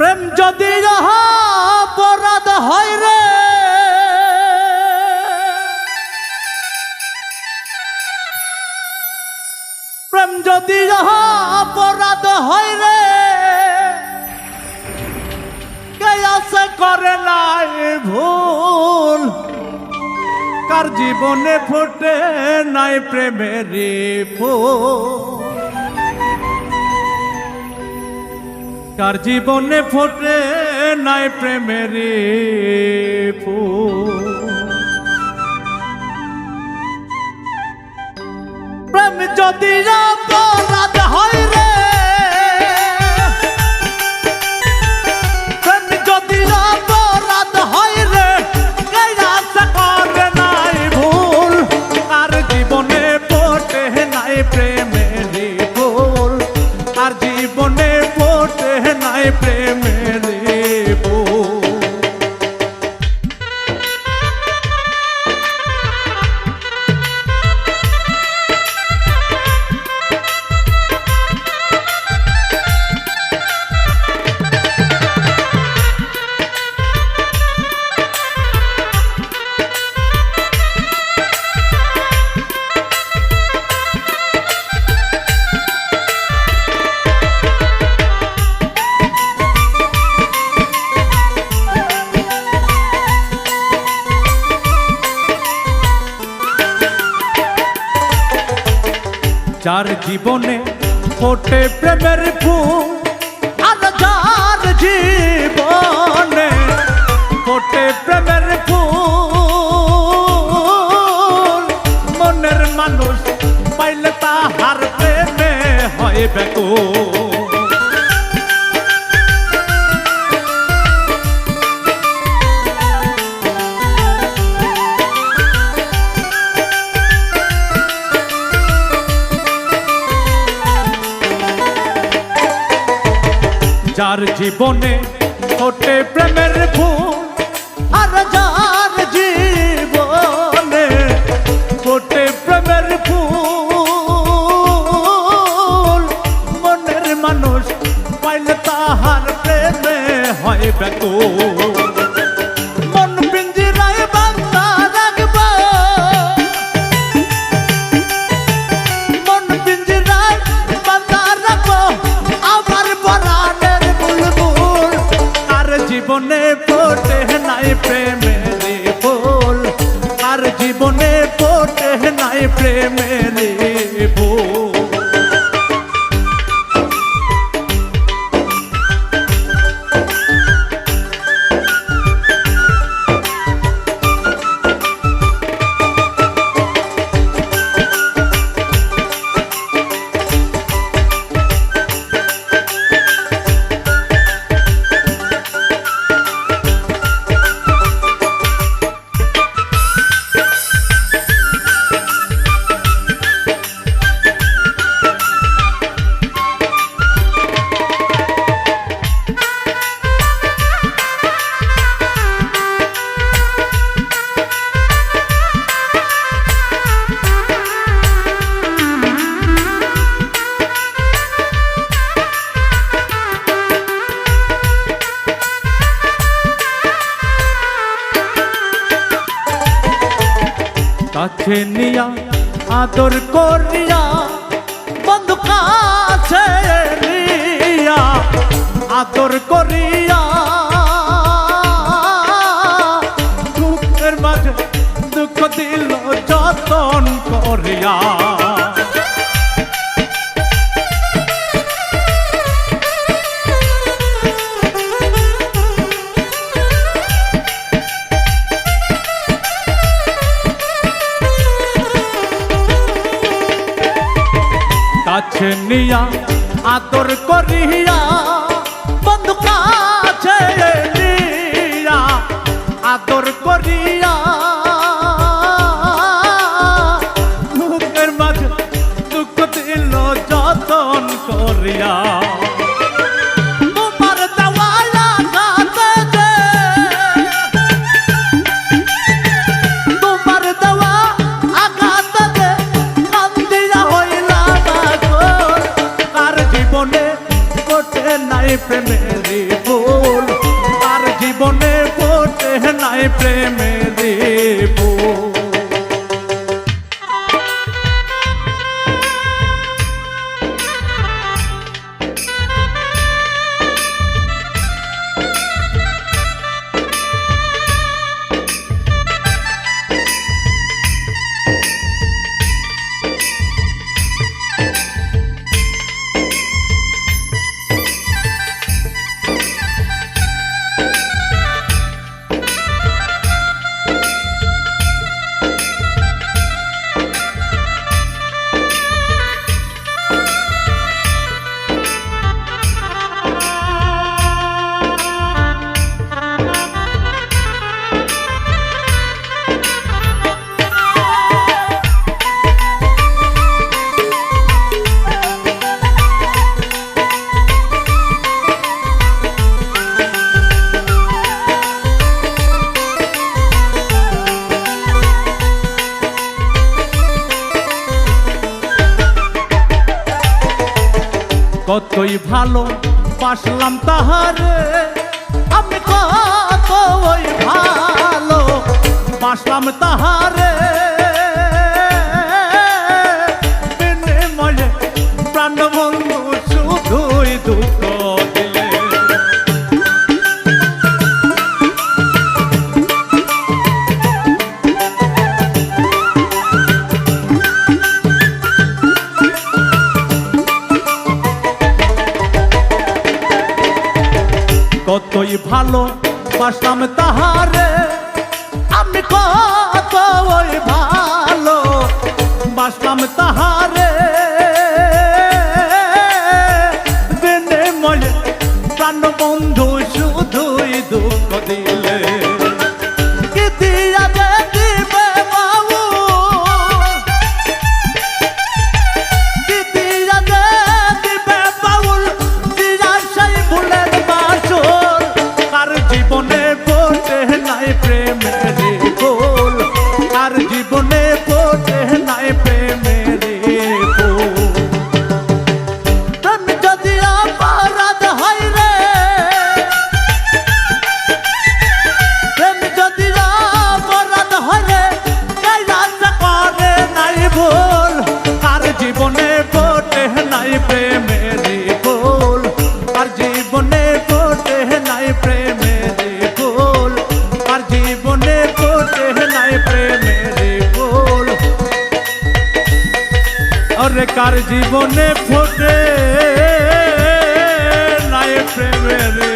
প্রেম যদি অপরাধ হয় রে, প্রেম যদি অপরাধ হয় রে, কে করে নাই ভুল? কার জীবনে ফোটে নাই প্রেমের ফুল? কার জীবনে ফোটে নাই প্রেমের প্রেম যদি অপরাধ হয় প্রেমের যার জীবনে ফোটে প্রেমের ফুল, আর যার জীবনে ফোটে প্রেমের ফুল। মনের মানুষ পাইলে তাহার প্রেমে হয় বেকুল জীবনে ফোটে প্রেমের ফুল। ফোটে নাই প্রেমের ফুল আর জীবনে ফোটে নাই প্রেমের ফুল কাছে নিয়া, আদর করিয়া, বন্ধু কাছে নিয়া, আদর করিয়া। দুঃখের মাঝে দুঃখ দিল, যতন করিয়া। কাছে নিয়া আদর করিয়া বন্ধু কাছে নিয়া আদর করিয়া ফোটে কতই ভালো বাসলাম তাহারে। আমি কতই ভালো বাসলাম তাহারে। কতই ভালো বাসলাম তাহারে ভুল আর জীবনে পড়ে নাই প্রেমের ভুল আর জীবনে পড়ে নাই প্রেমের ভুল আর জীবনে পড়ে নাই প্রেমের ভুল আরে কার জীবনে ফোটে নাই প্রেমের